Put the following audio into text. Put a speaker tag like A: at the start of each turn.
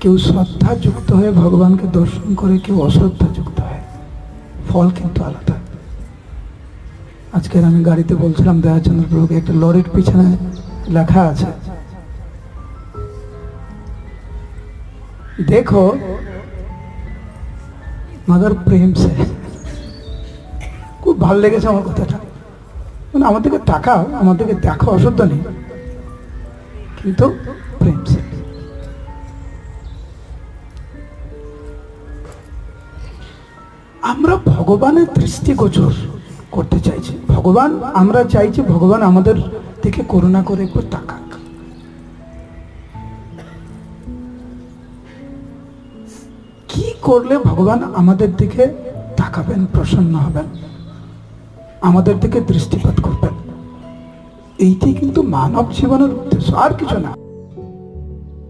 A: কেউ শ্রদ্ধা যুক্ত হয়ে ভগবানকে দর্শন করে, কেউ অশ্রদ্ধা যুক্ত হয়। ফল কিন্তু আলাদা। আজকের আমি গাড়িতে বলছিলাম, দয়াচন্দ্র প্রভুকে একটা লরির পিছনে লেখা আছে। দেখো, মাদার প্রেম সে। খুব ভালো লেগেছে আমার কথাটা। মানে আমাদেরকে তাকাও, আমাদেরকে দেখো, অশুদ্ধ নেই। কিন্তু প্রেম। আমরা ভগবানের দৃষ্টিগোচর করতে চাইছি। ভগবান, আমরা চাইছি ভগবান আমাদের দিকে করুণা করে একটু তাকাক। কি করলে ভগবান আমাদের দিকে তাকাবেন, প্রসন্ন হবেন? আমাদের দিকে দৃষ্টিপাত করবেন? এইটি কিন্তু মানব জীবনের উদ্দেশ্য, আর কিছু না।